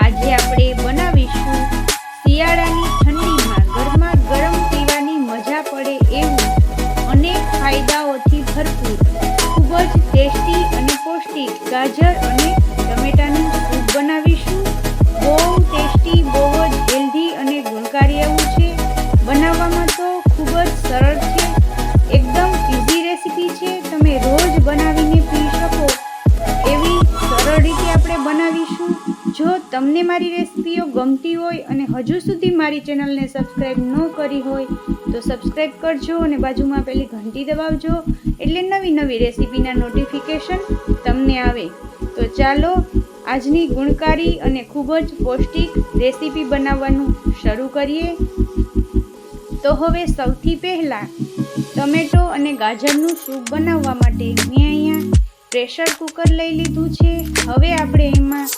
આજે આપણે બનાવીશું શિયાળાની ઠંડીમાં ઘરમાં ગરમ પીવાની મજા પડે એવું અનેક ફાયદાઓથી ભરપૂર, ખૂબ જ ટેસ્ટી અને પૌષ્ટિક ગાજર તમને મારી રેસીપીઓ ગમતી હોય અને હજુ સુધી મારી ચેનલને સબસ્ક્રાઈબ ન કરી હોય, તો સબસ્ક્રાઈબ કરજો અને બાજુમાં પેલી ઘંટી દબાવજો, એટલે નવી નવી રેસીપીના નોટિફિકેશન તમને આવે. તો ચાલો, આજની ગુણકારી અને ખૂબ જ પૌષ્ટિક રેસીપી બનાવવાનું શરૂ કરીએ. તો હવે સૌથી પહેલાં, ટમેટો અને ગાજરનું સૂપ બનાવવા માટે મેં અહીંયા પ્રેશર કુકર લઈ લીધું છે. હવે આપણે એમાં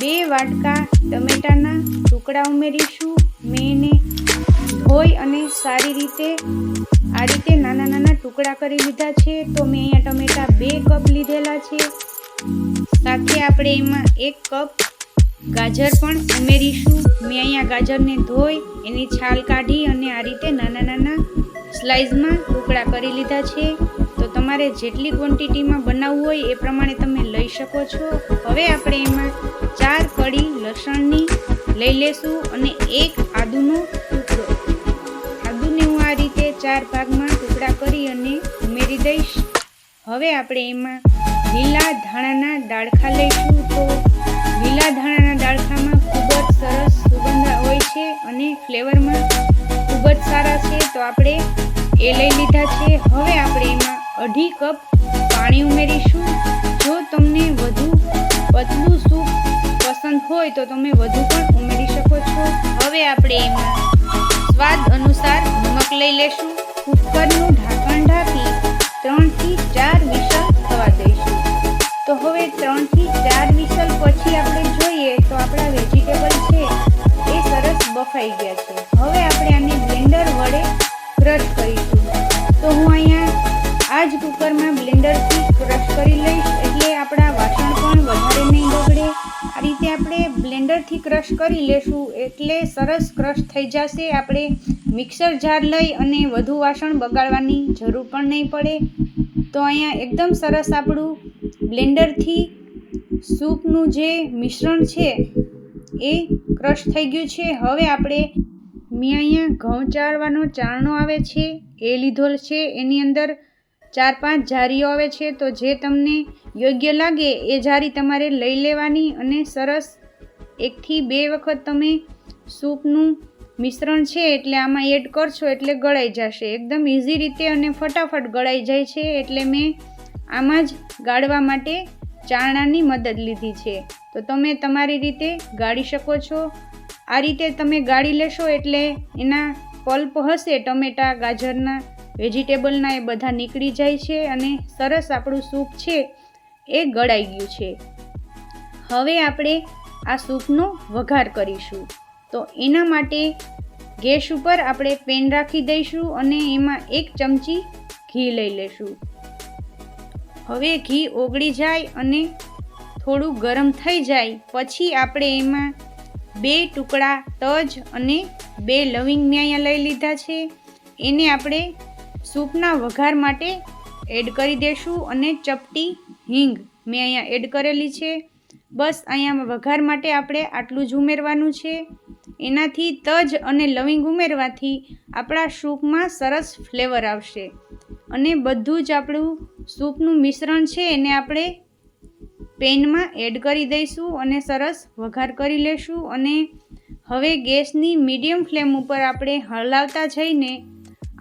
બે વાટકા ટમેટાના ટુકડા ઉમેરીશું મેં એને ધોઈ અને સારી રીતે, આ રીતે નાના નાના ટુકડા કરી લીધા છે. તો મેં અહીંયા ટમેટા બે કપ લીધેલા છે. સાથે આપણે એમાં એક કપ ગાજર પણ ઉમેરીશું. મેં અહીંયા ગાજરને ધોઈ, એની છાલ કાઢી અને આ રીતે નાના નાના સ્લાઇસમાં ટુકડા કરી લીધા છે. તો તમારે જેટલી ક્વોન્ટિટીમાં બનાવવું હોય એ પ્રમાણે તમે લઈ શકો છો. હવે આપણે એમાં ચાર કડી લસણની લઈ લેશું અને એક આદુનો ટુકડો. આદુને હું આ રીતે ચાર ભાગમાં ટુકડા કરી અને ઉમેરી દઈશ. હવે આપણે એમાં લીલા ધાણાના ડાળખા લઈશું તો લીલા ધાણાના ડાળખામાં ખૂબ જ સરસ સુગંધ હોય છે અને ફ્લેવરમાં ખૂબ જ સારા છે. તો આપણે એ લઈ લીધા છે. હવે આપણે એમાં અઢી કપ પાણી ઉમેરીશું. જો તમને વધુ પતલું સૂપ પસંદ હોય તો તમે વધુ પણ ઉમેરી શકો છો. હવે આપણે એમાં સ્વાદ અનુસાર નમક લઈ લેશું. કુકરનું ઢાંકણ ઢાંકી ત્રણથી ચાર વિસલ થવા દઈશું. તો હવે ત્રણથી ચાર વિસલ પછી આપણે જોઈએ તો આપણા વેજીટેબલ છે એ સરસ બફાઈ ગયા છે. ક્રશ કરી લેશું એટલે સરસ ક્રશ થઈ જશે. આપણે મિક્સર જાર લઈ અને વધુ વાસણ બગાડવાની જરૂર પણ નહીં પડે. તો અહીંયા એકદમ સરસ આપણું બ્લેન્ડરથી સૂપનું જે મિશ્રણ છે એ ક્રશ થઈ ગયું છે. હવે આપણે મેં અહીંયા ઘઉં ચાળવાનો ચારણો આવે છે, એ લીધો છે. એની અંદર ચાર પાંચ જારીઓ આવે છે. તો જે તમને યોગ્ય લાગે એ જારી તમારે લઈ લેવાની અને સરસ એકથી બે વખત તમે સૂપનું મિશ્રણ છે એટલે આમાં એડ કરશો એટલે ગળાઈ જશે. એકદમ ઇઝી રીતે અને ફટાફટ ગળાઈ જાય છે એટલે મેં આમાં જ ગાળવા માટે ચારણાની મદદ લીધી છે. તો તમે તમારી રીતે ગાળી શકો છો. આ રીતે તમે ગાળી લેશો એટલે એના પલ્પ હશે, ટમેટા, ગાજરના, વેજીટેબલના એ બધા નીકળી જાય છે અને સરસ આપણું સૂપ છે એ ગળાઈ ગયું છે. હવે આપણે આ સૂપનો વઘાર કરીશું. તો એના માટે ગેસ ઉપર આપણે પેન રાખી દઈશું અને એમાં એક ચમચી ઘી લઈ લેશું. હવે ઘી ઓગળી જાય અને થોડું ગરમ થઈ જાય પછી આપણે એમાં બે ટુકડા તજ અને બે લવિંગ મેં અહીંયા લઈ લીધા છે. એને આપણે સૂપના વઘાર માટે એડ કરી દઈશું અને ચપટી હિંગ મેં અહીંયા એડ કરેલી છે. બસ અહીંયા વઘાર માટે આપણે આટલું જ ઉમેરવાનું છે. એનાથી તજ અને લવિંગ ઉમેરવાથી આપણા સૂપમાં સરસ ફ્લેવર આવશે. અને બધું જ આપણું સૂપનું મિશ્રણ છે એને આપણે પેનમાં એડ કરી દઈશું અને સરસ વઘાર કરી લેશું. અને હવે ગેસની મીડિયમ ફ્લેમ ઉપર આપણે હલાવતા જઈને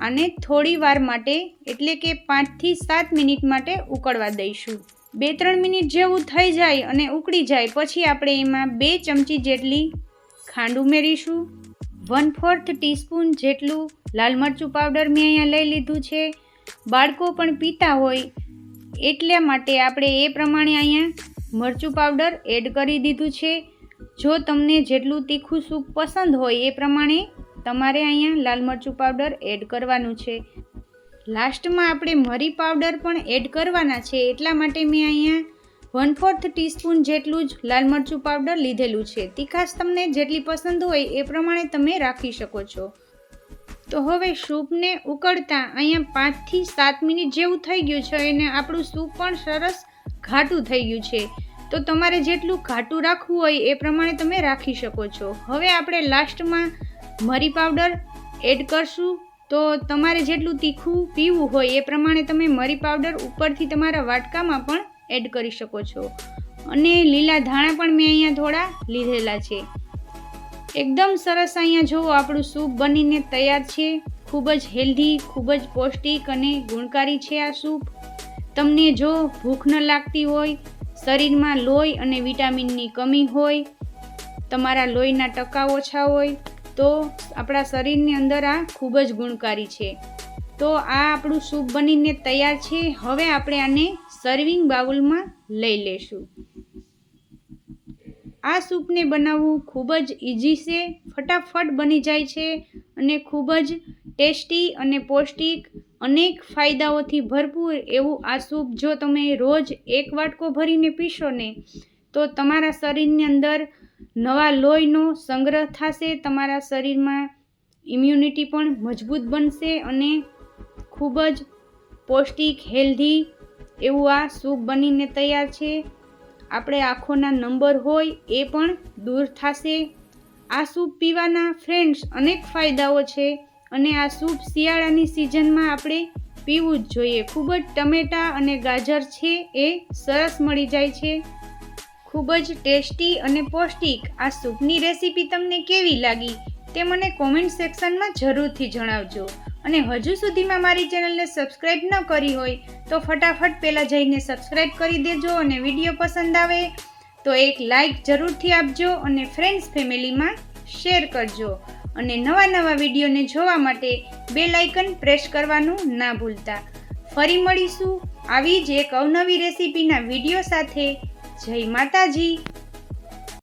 આને થોડી વાર માટે એટલે કે પાંચથી સાત મિનિટ માટે ઉકળવા દઈશું. બે ત્રણ મિનિટ જેવું થઈ જાય અને ઉકળી જાય, પછી આપણે એમાં બે ચમચી જેટલી ખાંડ ઉમેરીશું, વન ફોર્થ ટીસ્પૂન જેટલું લાલ મરચું પાવડર મેં અહીંયા લઈ લીધું છે. બાળકો પણ પીતા હોય એટલા માટે આપણે એ પ્રમાણે અહીંયા મરચું પાવડર એડ કરી દીધું છે. જો તમને જેટલું તીખું સૂપ પસંદ હોય એ પ્રમાણે તમારે અહીંયા લાલ મરચું પાવડર એડ કરવાનું છે. લાસ્ટમાં આપણે મરી પાવડર પણ એડ કરવાના છે, એટલા માટે મેં અહીંયા વન ફોર્થ ટીસ્પૂન જેટલું જ લાલ મરચું પાવડર લીધેલું છે. તીખાશ તમને જેટલી પસંદ હોય એ પ્રમાણે તમે રાખી શકો છો. તો હવે સૂપને ઉકળતા અહીંયા પાંચથી સાત મિનિટ જેવું થઈ ગયું છે અને આપણું સૂપ પણ સરસ ઘાટું થઈ ગયું છે. તો તમારે જેટલું ઘાટું રાખવું હોય એ પ્રમાણે તમે રાખી શકો છો. હવે આપણે લાસ્ટમાં મરી પાવડર એડ કરશું. તો તમારે જેટલું તીખું પીવું હોય એ પ્રમાણે તમે મરી પાવડર ઉપરથી તમારા વાટકામાં પણ એડ કરી શકો છો. અને લીલા ધાણા પણ મેં અહીંયા થોડા લીધેલા છે. એકદમ સરસ અહીંયા જુઓ, આપણું સૂપ બનીને તૈયાર છે. ખૂબ જ હેલ્ધી, ખૂબ જ પૌષ્ટિક અને ગુણકારી છે આ સૂપ. તમને જો ભૂખ ન લાગતી હોય, શરીરમાં લોહી અને વિટામિનની કમી હોય, તમારા લોહીના ટકા ઓછા હોય તો આપણા શરીરની અંદર આ ખૂબ જ ગુણકારી છે. તો આ આપણું સૂપ બનીને તૈયાર છે. હવે આપણે આને સર્વિંગ બાઉલમાં લઈ લેશું આ સૂપને બનાવવું ખૂબ જ ઇઝી છે. ફટાફટ બની જાય છે અને ખૂબ જ ટેસ્ટી અને પૌષ્ટિક અનેક ફાયદાઓથી ભરપૂર એવું આ સૂપ જો તમે રોજ એક વાટકો ભરીને પીશો ને, તો તમારા શરીરની અંદર નવા લોહીનો સંગ્રહ થશે, તમારા શરીરમાં ઇમ્યુનિટી પણ મજબૂત બનશે અને ખૂબ જ પૌષ્ટિક હેલ્ધી એવું આ સૂપ બનીને તૈયાર છે. આપણે આંખોના નંબર હોય એ પણ દૂર થશે. આ સૂપ પીવાના ફ્રેન્ડ્સ અનેક ફાયદાઓ છે અને આ સૂપ શિયાળાની સિઝનમાં આપણે પીવું જ જોઈએ. ખૂબ જ ટમેટા અને ગાજર છે એ સરસ મળી જાય છે. ખૂબ જ ટેસ્ટી અને પૌષ્ટિક આ સૂપની રેસીપી તમને કેવી લાગી તે મને કોમેન્ટ સેક્શનમાં જરૂરથી જણાવજો. અને હજુ સુધીમાં મારી ચેનલને સબસ્ક્રાઈબ ન કરી હોય તો ફટાફટ પહેલાં જઈને સબસ્ક્રાઈબ કરી દેજો અને વીડિયો પસંદ આવે તો એક લાઈક જરૂરથી આપજો અને ફ્રેન્ડ્સ ફેમિલીમાં શેર કરજો. અને નવા નવા વિડીયોને જોવા માટે બે લાઇકન પ્રેસ કરવાનું ના ભૂલતા. ફરી મળીશું આવી જ એક અવનવી રેસીપીના વીડિયો સાથે. જય માતાજી.